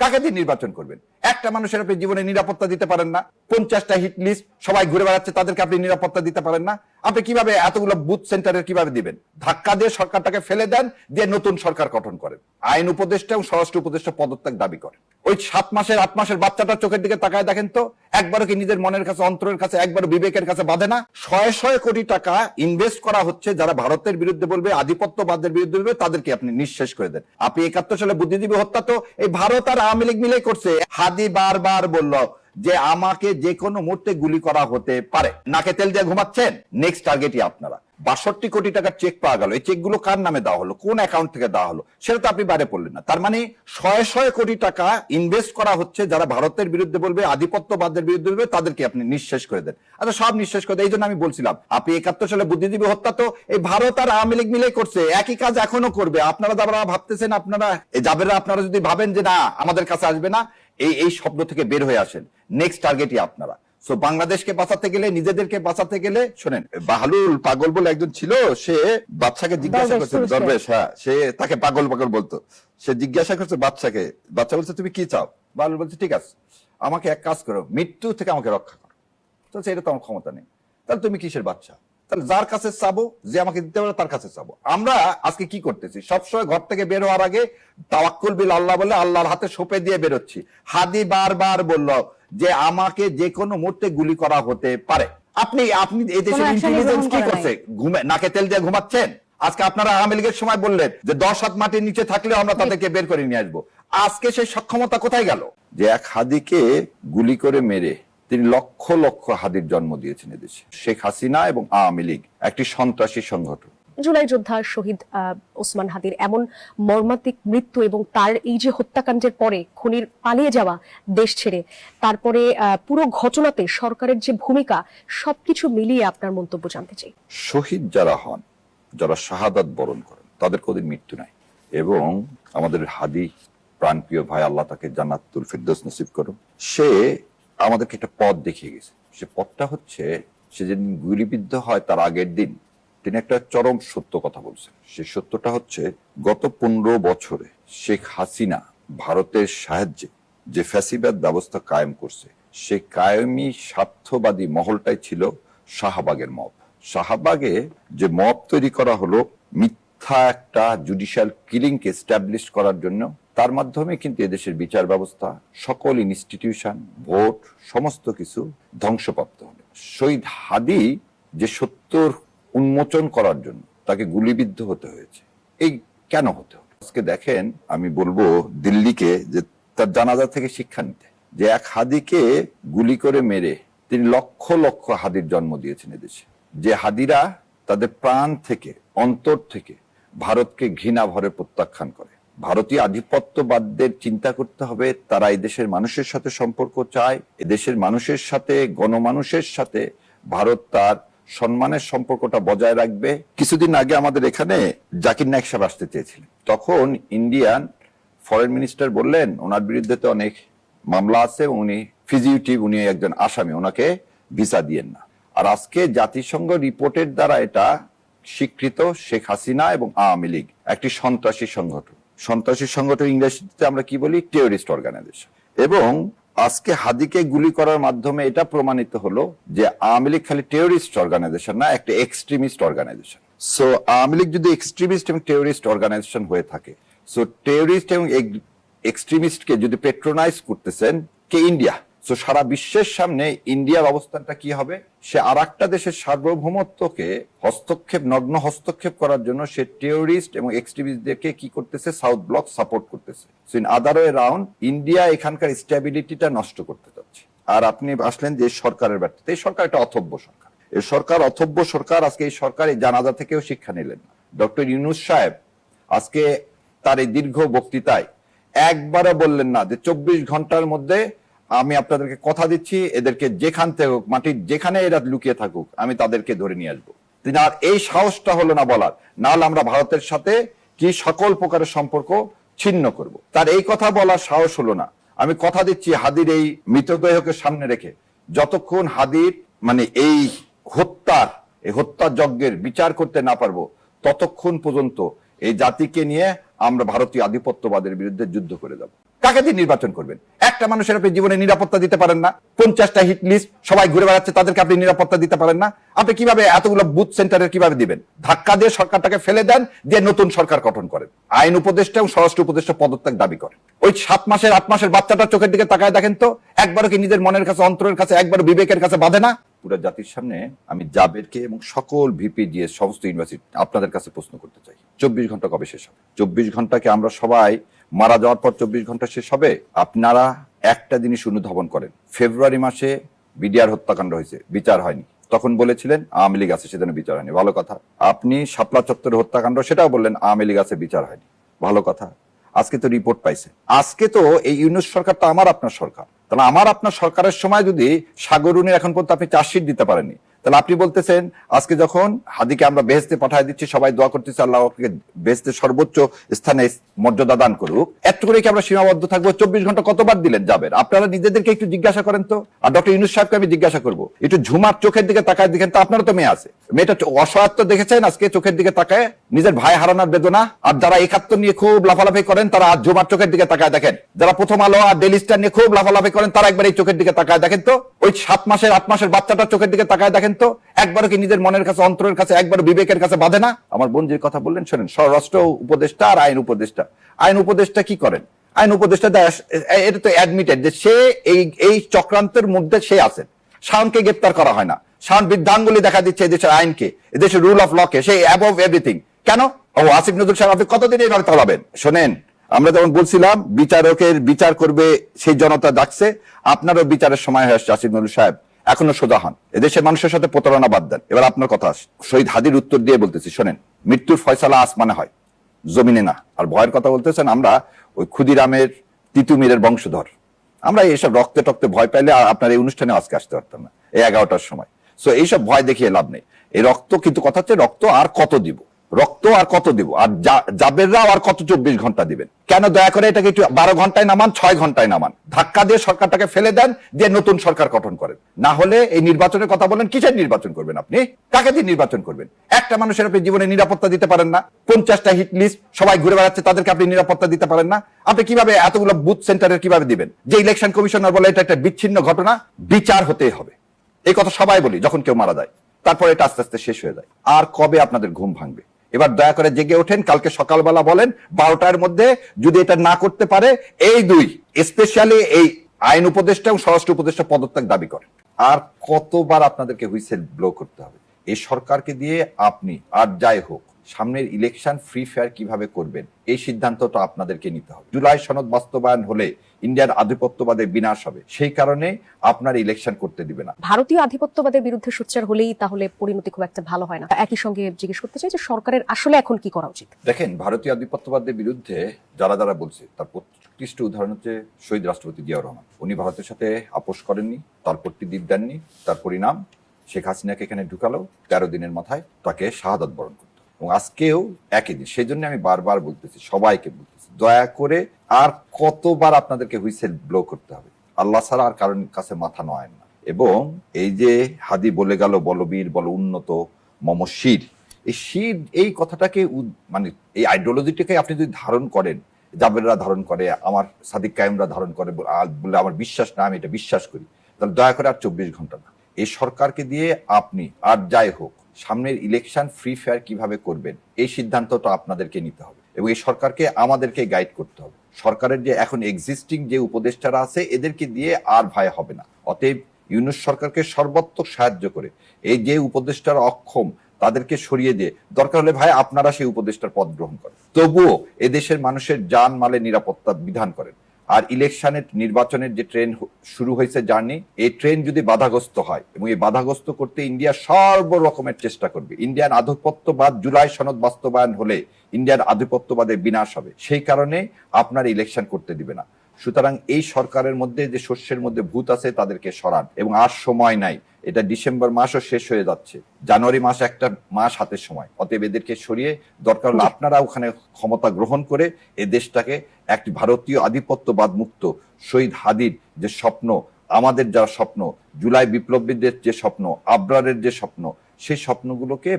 কাকে দিয়ে নির্বাচন করবেন? একটা মানুষের আপনি জীবনে নিরাপত্তা দিতে পারেন না। পঞ্চাশটা হিট লিস্ট সবাই ঘুরে বেড়াচ্ছে, তাদেরকে আপনি নিরাপত্তা দিতে পারেন না। আপনি কীভাবে এতগুলো বুথ সেন্টারের কীভাবে দিবেন? ধাক্কা দিয়ে সরকারটাকে ফেলে দেন, দিয়ে নতুন সরকার গঠন করেন। আইন উপদেষ্টা এবং স্বরাষ্ট্র উপদেষ্টা পদত্যাগ দাবি করেন। ওই সাত মাসের, আট মাসের বাচ্চাটার চোখের দিকে তাকায় দেখেন তো, একবারও কি নিজের মনের কাছে, অন্তরের কাছে একবার বিবেকের কাছে বাঁধে না? শয়ে শয়ে কোটি টাকা ইনভেস্ট করা হচ্ছে যারা ভারতের বিরুদ্ধে বলবে, আধিপত্যবাদের বিরুদ্ধে বলবে, তাদেরকে আপনি নিঃশেষ করে দেন। আপনি একাত্তর সালে বুদ্ধিজীবী হত্যা তো এই ভারত আর আওয়ামী লীগ মিলে করছে। হাদি বারবার বলল যে আমাকে যে কোনো মুহূর্তে গুলি করা হতে পারে। নাকে তেল দিয়ে ঘুমাচ্ছেন? নেক্সট টার্গেটই আপনারা। বাষট্টি কোটি টাকার চেক পাওয়া গেল। এই চেকগুলো কার নামে দেওয়া হলো? কোন অ্যাকাউন্ট থেকে দেওয়া হলো? সেটা তো আপনি বাইরে পড়লেন না। তার মানে শয়ে শয়ে কোটি টাকা ইনভেস্ট করা হচ্ছে যারা ভারতের বিরুদ্ধে বলবে, আধিপত্যবাদের বিরুদ্ধে বলবে, তাদেরকে আপনি নিঃশেষ করে দেন। আচ্ছা সব নিঃশেষ করে দেন। এই জন্য আমি বলছিলাম, আপনি একাত্তর সালে বুদ্ধিজীবী হত্যা তো এই ভারত আর আওয়ামী লীগ মিলে করছে। একই কাজ এখনও করবে। আপনারা যারা ভাবতেছেন, আপনারা যাবেরা আপনারা যদি ভাবেন যে না, আমাদের কাছে আসবে না এই এই শব্দ থেকে বের হয়ে আসেন। নেক্সট টার্গেটই আপনারা। সো বাংলাদেশকে বাঁচাতে গেলে নিজেদেরকে বাঁচাতে গেলে শোনেন বাহালুল পাগল বলে একজন ছিল সে বাচ্চাকে জিজ্ঞাসা করছে দরবেশ হ্যাঁ সে তাকে পাগল পাগল বলতো। সে জিজ্ঞাসা করছে বাচ্চাকে বাচ্চা বলছে তুমি কি চাও? বাহালুল বলছে ঠিক আছে আমাকে এক কাজ করো মৃত্যু থেকে আমাকে রক্ষা করো। তো এটা তো আমার ক্ষমতা নেই। তাহলে তুমি কিসের বাচ্চা তাহলে যার কাছে চাবো যে আমাকে দিতে পারে তার কাছে চাবো। আমরা আজকে কি করতেছি? সবসময় ঘর থেকে বের হওয়ার আগে তাওয়াক্কুল বিল আল্লাহ বলে আল্লাহর হাতে সোপে দিয়ে বেরোচ্ছি। হাদি বারবার বলল যে আমাকে যে কোনো মুহূর্তে গুলি করা হতে পারে। আপনি আপনি এই দেশের ইন্টেলিজেন্স কি করছে? ঘুমে নাকে তেল দিয়ে ঘুমাচ্ছেন? আজকে আপনারা আওয়ামী লীগের সময় বললেন যে দশ হাত মাটির নিচে থাকলে আমরা তাদেরকে বের করে নিয়ে আসব। আজকে সেই সক্ষমতা কোথায় গেল? যে এক হাদিকে গুলি করে মেরে তিনি লক্ষ লক্ষ হাদির জন্ম দিয়েছেন এদেশে। শেখ হাসিনা এবং আওয়ামী লীগ একটি সন্ত্রাসী সংগঠন। জুলাই যোদ্ধা শহীদ আহ, ওসমান হাদির এমন মর্মান্তিক মৃত্যু এবং তার এই যে হত্যাকাণ্ডের পরে খুনির পালিয়ে যাওয়া দেশ ছেড়ে তারপরে পুরো ঘটনাতে সরকারের যে ভূমিকা সবকিছু মিলিয়ে আপনার মন্তব্য জানতে চাই। শহীদ যারা হন যারা শাহাদাত বরণ করেন তাদের কোনোদিন মৃত্যু নাই। এবং আমাদের হাদি প্রাণপ্রিয় ভাই আল্লাহ তাকে জান্নাতুল ফিরদৌস নসিব করুন। সে আমাদেরকে একটা পথ দেখিয়ে গেছে। সে পথটা হচ্ছে, সে যেদিন গুলিবিদ্ধ হয় তার আগের দিন, তিনি একটা চরম সত্য কথা বলছেন। সে সত্যটা হচ্ছে, গত পনেরো বছরে শেখ হাসিনা ভারতের সাহায্যে যে ফ্যাসিবাদ ব্যবস্থা কায়েম করছে, সে কায়েমি স্বার্থবাদী মহলটাই ছিল শাহবাগের মব। শাহবাগে যে মব তৈরি করা হলো, মিথ্যা একটা জুডিশিয়াল কিলিংকে এস্টাবলিশ করার জন্য তার মাধ্যমে কিন্তু এদেশের বিচার ব্যবস্থা, সকল ইনস্টিটিউশন ভোট, সমস্ত কিছু ধ্বংসপ্রাপ্ত হলো শহীদ হাদি যে সত্যর উন্মোচন করার জন্য তাকে গুলিবিদ্ধ হতে হয়েছে, এই কেন হতে আজকে দেখেন, আমি বলব দিল্লিকে যে তার জানাজা থেকে শিক্ষা নিতে। যে এক হাদিকে গুলি করে মেরে তিনি লক্ষ লক্ষ হাদির জন্ম দিয়েছেন এদেশে। যে হাদিরা তাদের প্রাণ থেকে, অন্তর থেকে ভারতকে ঘৃণা ভরে প্রত্যাখ্যান করে। ভারতীয় আধিপত্যবাদদের চিন্তা করতে হবে, তারা এই দেশের মানুষের সাথে সম্পর্ক চায়, এদেশের মানুষের সাথে, গণমানুষের সাথে ভারত তার সম্মানের সম্পর্কটা বজায় রাখবে। কিছুদিন আগে আমাদের এখানে জাকির নায়ক সাহেব আসতে চেয়েছিলেন। তখন ইন্ডিয়ান ফরেন মিনিস্টার বললেন, ওনার বিরুদ্ধে তো অনেক মামলা আছে, উনি ফিজিউটিভ উনি একজন আসামি, ওনাকে ভিসা দিয়েন না। আর আজকে জাতিসংঘ রিপোর্টের দ্বারা এটা স্বীকৃত শেখ হাসিনা এবং আওয়ামী লীগ, একটি সন্ত্রাসী সংগঠন। সন্ত্রাসী সংগঠন ইংরেজিতে আমরা কি বলি? টেরিস্ট অর্গানাইজেশন এবং আজকে হাদিকে গুলি করার মাধ্যমে এটা প্রমাণিত হলো যে আওয়ামী লীগ খালি টেরোরিস্ট অর্গানাইজেশন না, একটা extremist organisation so Awami League যদি এক্সট্রিমিস্ট এবং টেরোরিস্ট অর্গানাইজেশন হয়ে থাকে সো টেরোরিস্ট এবং এক্সট্রিমিস্টকে যদি পেট্রোনাইজ করতেছেন, কে? ইন্ডিয়া সো সারা বিশ্বের সামনে ইন্ডিয়ার অবস্থানটা কি হবে? সে আর একটা দেশের সার্বভৌমত্বকে হস্তক্ষেপ, নগ্ন হস্তক্ষেপ করার জন্য সে টেরোরিস্ট এবং এক্সট্রিমিস্টদেরকে কি করতেছে? সাউথ ব্লক সাপোর্ট করতেছে। In other way round India এখানকার স্টেবিলিটিটা নষ্ট করতে যাচ্ছে আর আপনি আসলেন যে সরকারের ব্যর্থতা, এই সরকার একটা অথব্য সরকার। এই সরকার, অথব্য সরকার আজকে এই সরকার এই জানাজা থেকেও শিক্ষা নিলেন না। ডক্টর ইউনুস সাহেব আজকে তার এই দীর্ঘ বক্তৃতায় একবারও বললেন না যে চব্বিশ ঘণ্টার মধ্যে আমি আপনাদেরকে কথা দিচ্ছি, এদেরকে যেখান থেকে হোক মাটির যেখানে এরা লুকিয়ে থাকুক, আমি তাদেরকে ধরে নিয়ে আসব। তিনি আর এই সাহসটা হলো না বলার, নাহলে আমরা ভারতের সাথে কি সকল প্রকারের সম্পর্ক ছিন্ন করব। তার এই কথা বলার সাহস হলো না। আমি কথা দিচ্ছি হাদির এই মৃতদেহকে সামনে রেখে। যতক্ষণ হাদির মানে এই হত্যার, এই হত্যা যজ্ঞের বিচার করতে না পারব, ততক্ষণ পর্যন্ত এই জাতিকে নিয়ে আমরা ভারতীয় আধিপত্যবাদের বিরুদ্ধে যুদ্ধ করে যাব। কাকে দিয়ে নির্বাচন করবেন? একটা মানুষের আপনি জীবনে নিরাপত্তা দিতে পারেন না, পঞ্চাশটা হিট লিস্ট সবাই ঘুরে বেড়াচ্ছে, তাদেরকে আপনি নিরাপত্তা দিতে পারেন না। আপনি কীভাবে এতগুলো বুথ সেন্টারের কীভাবে দিবেন? ধাক্কা দিয়ে সরকারটাকে ফেলে দেন, দিয়ে নতুন সরকার গঠন করেন। আইন উপদেষ্টা এবং স্বরাষ্ট্র উপদেষ্টা পদত্যাগ দাবি করেন। ওই সাত মাসের, আট মাসের বাচ্চাটা চোখের দিকে তাকায় দেখেন তো, একবারও কি নিজের মনের কাছে, অন্তরের কাছে একবার বিবেকের কাছে বাঁধে না? পুরো জাতির সামনে আমি জাবেরকে এবং সকল ভিপি দিয়ে সমস্ত ইউনিভার্সিটি আপনাদের কাছে প্রশ্ন করতে চাই। চব্বিশ ঘণ্টা কবে শেষ হবে? চব্বিশ ঘন্টাকে আমরা সবাই মারা যাওয়ার পর চব্বিশ ঘণ্টা শেষ হবে, আপনারা একটা জিনিস অনুধাবন করেন। ফেব্রুয়ারি মাসে বিডিআর হত্যাকাণ্ড হয়েছে, বিচার হয়নি। তখন বলেছিলেন, আওয়ামী লীগ আছে সেদিন বিচার হয়নি। ভালো কথা। আপনি শাপলা চত্বরের হত্যাকাণ্ড, সেটাও বললেন, আওয়ামী লীগ আছে, বিচার হয়নি। ভালো কথা। আজকে তো রিপোর্ট পাইছে। আজকে তো এই ইউনুস সরকার তো আমার আপনার সরকার। তাহলে আমার আপনার সরকারের সময় যদি সাগরুনের এখন পর্যন্ত আপনি চার্জশিট দিতে পারেননি তাহলে আপনি বলতেছেন, আজকে যখন হাদিকে আমরা বেহেস্তে পাঠিয়ে দিচ্ছি, সবাই দোয়া করতেছি আল্লাহ ওকে বেহেস্তের সর্বোচ্চ স্থানে মর্যাদা দান করুক। এত করে কি আমরা সীমাবদ্ধ থাকব? চব্বিশ ঘণ্টা কতবার দিলেন যাবেন? আপনারা নিজেদেরকে একটু জিজ্ঞাসা করেন তো। আর ডক্টর ইউনুস সাহেবকে আমি জিজ্ঞাসা করব, একটু ঝুমার চোখের দিকে তাকায় দেখেন তো, আপনারও তো মেয়ে আছে। মেয়েটা অসহায়ত্ব দেখেছেন আজকে চোখের দিকে তাকায়? নিজের ভাই হারানোর বেদনা? আর যারা একাত্তর নিয়ে খুব লাফালাফি করেন, তারা আজ ঝুমার চোখের দিকে তাকায় দেখেন। যারা প্রথম আলো আর ডেলি স্টার নিয়ে খুব লাফালাফি করেন, তারা একবার এই চোখের দিকে তাকায় দেখেন তো? ওই সাত মাসের, আট মাসের বাচ্চাটা চোখের দিকে তাকায় দেখেন তো, একবারও কি নিজের মনের কাছে, অন্তরের কাছে একবার বিবেকের কাছে বাঁধে না? আমার বোন যে কথা বললেন, শোনেন, স্বরাষ্ট্র উপদেষ্টা আর আইন উপদেষ্টা। আইন উপদেষ্টা কি করেন? আইন উপদেষ্টা এটা তো অ্যাডমিটেড যে সে এই এই চক্রান্তের মধ্যে সে আছেন। শাওনকে গ্রেপ্তার করা হয় না। শাওন বৃদ্ধাঙ্গুলি দেখা দিচ্ছে এদেশের আইনকে, এদেশের রুল অফ লকে সে অ্যাবভ এভরিথিং কেন? ও আসিফ নজরুল সাহেব, আপনি কতদিন এইভাবে চালাবেন শোনেন, আমরা যেমন বলছিলাম, বিচারকের বিচার করবে, সেই জনতা ডাকছে। আপনারও বিচারের সময় হয়ে আসছে, আসিফ নজরুল সাহেব। এখনও সোজা হন। এদেশের মানুষের সাথে প্রতারণা বাদ দেন। এবার আপনার কথা। শহীদ হাদির উত্তর দিয়ে বলতেছি, শোনেন, মৃত্যুর ফয়সালা আসমানে হয়, জমিনে না। আর ভয়ের কথা বলতেছেন, আমরা ওই ক্ষুদিরামের, তিতুমিরের বংশধর। আমরা এইসব রক্তে টক্তে ভয় পাইলে আর আপনার এই অনুষ্ঠানে আজকে আসতে পারতাম না, এই এগারোটার সময়। সো এইসব ভয় দেখিয়ে লাভ নেই। এই রক্ত কিন্তু কথা হচ্ছে, রক্ত আর কত দিব? রক্ত আর কত দিব? আর জাবেররাও আর কত চব্বিশ ঘণ্টা দিবেন? কেন দয়া করে এটাকে একটু বারো ঘন্টায় নামান, ছয় ঘন্টায় নামান? ধাক্কা দিয়ে সরকারটাকে ফেলে দেন, দিয়ে নতুন সরকার গঠন করেন। না হলে এই নির্বাচনের কথা বলেন, কিসের নির্বাচন করবেন আপনি? কাকে দিয়ে নির্বাচন করবেন? একটা মানুষের আপনি জীবনে নিরাপত্তা দিতে পারেন না। পঞ্চাশটা হিট লিস্ট, সবাই ঘুরে বেড়াচ্ছে, তাদেরকে আপনি নিরাপত্তা দিতে পারেন না। আপনি কীভাবে এতগুলো বুথ সেন্টারের কীভাবে দিবেন? যে ইলেকশন কমিশনার বলে এটা একটা বিচ্ছিন্ন ঘটনা, বিচার হতেই হবে। এই কথা সবাই বলি, যখন কেউ মারা যায়, তারপরে এটা আস্তে আস্তে শেষ হয়ে যায়। আর কবে আপনাদের ঘুম ভাঙবে? এবার দয়া করে জেগে ওঠেন, কালকে সকালবেলা বলেন, বারোটার মধ্যে যদি এটা না করতে পারে, এই দুই স্পেশালি এই আইন উপদেষ্টা এবং স্বরাষ্ট্র উপদেষ্টা পদত্যাগ দাবি করে আর কতবার আপনাদেরকে হুইসেল ব্লো করতে হবে? এই সরকারকে দিয়ে আপনি, আর যাই হোক সামনের ইলেকশন ফ্রি ফায়ার কীভাবে করবেন? এই সিদ্ধান্তটা আপনাদেরকে নিতে হবে। জুলাই সনদ বাস্তবায়ন হলে ইন্ডিয়ার আধিপত্যবাদের বিনাশ হবে। সেই কারণে আপনার ইলেকশন করতে দিবে না। ভারতীয় আধিপত্যবাদের বিরুদ্ধে সোচ্চার হলেই তাহলে পরিণতি খুব একটা ভালো হয় না। একই সঙ্গে জিজ্ঞেস করতে চাই যে সরকারের আসলে এখন কি করা উচিত? দেখেন ভারতীয় আধিপত্যবাদের বিরুদ্ধে যারা যারা বলছে তার উৎকৃষ্ট উদাহরণ হচ্ছে শহীদ রাষ্ট্রপতি জিয়াউর রহমান। উনি ভারতের সাথে আপোষ করেননি তার প্রতি দ্বীপ দেননি তার পরিণাম শেখ হাসিনাকে এখানে ঢুকালো তেরো দিনের মাথায় তাকে শাহাদত বরণ করতো এবং আজকেও একই দিন সেই জন্য আমি বারবার বলতেছি, সবাইকে বলতেছি, দয়া করে আর কতবার আপনাদেরকে হুইসেল ব্লো করতে হবে? আল্লাহ ছাড়া আর কারণ কাছে মাথা নয় না। এবং এই যে হাদি বলে গেল বলবীর বল উন্নত, মম শির, এই শির, এই কথাটাকে মানে এই আইডিওলজিটাকে আপনি যদি ধারণ করেন, জাবেররা ধারণ করে, আমার সাদিক কায়েমরা ধারণ করে, বলে বলে আমার বিশ্বাস না, আমি এটা বিশ্বাস করি, তাহলে দয়া করে আর চব্বিশ ঘণ্টা না। এই সরকারকে দিয়ে আপনি, আর যাই হোক সামনের ইলেকশন ফ্রি ফায়ার কীভাবে করবেন, এই সিদ্ধান্তটা আপনাদেরকে নিতে হবে এবং এই সরকারকে আমাদেরকে গাইড করতে হবে। সরকারের যে এখন এক্সিস্টিং যে উপদেষ্টারা আছে, এদেরকে দিয়ে আর ভয় হবে না। অতএব ইউনুস সরকারকে সর্বাত্মক সাহায্য করে, এই যে উপদেষ্টারা অক্ষম, তাদেরকে সরিয়ে দিয়ে। দরকার হলে ভাই আপনারা সেই উপদেষ্টার পদ গ্রহণ করেন। তবুও এদেশের মানুষের যান মালের নিরাপত্তা বিধান করেন। আর ইলেকশনের নির্বাচনের যে ট্রেন শুরু হয়েছে জার্নি, এই ট্রেন যদি বাধাগ্রস্ত হয় এবং এই বাধাগ্রস্ত করতে ইন্ডিয়া সর্বরকমের চেষ্টা করবে। ইন্ডিয়ান আধিপত্যবাদ, জুলাই সনদ বাস্তবায়ন হলে ইন্ডিয়ার আধিপত্যবাদের বিনাশ হবে। সেই কারণে আপনার ইলেকশন করতে দিবে না। সুতরাং এই সরকারের মধ্যে যে শস্যের মধ্যে ভূত আছে তাদেরকে সরান। এবং আর সময় নাই। এটা ডিসেম্বর মাসও শেষ হয়ে যাচ্ছে। জানুয়ারি মাস একটা মাস হাতের সময়। অতএব এদেরকে সরিয়ে দরকার হলে আপনারা ওখানে ক্ষমতা গ্রহণ করে এ দেশটাকে একটি ভারতীয় আধিপত্যবাদ মুক্ত শহীদ হাদির যে স্বপ্ন আমাদের যা স্বপ্ন জুলাই বিপ্লবীদের যে স্বপ্ন আবরারের যে স্বপ্ন সেই স্বপ্নগুলোকে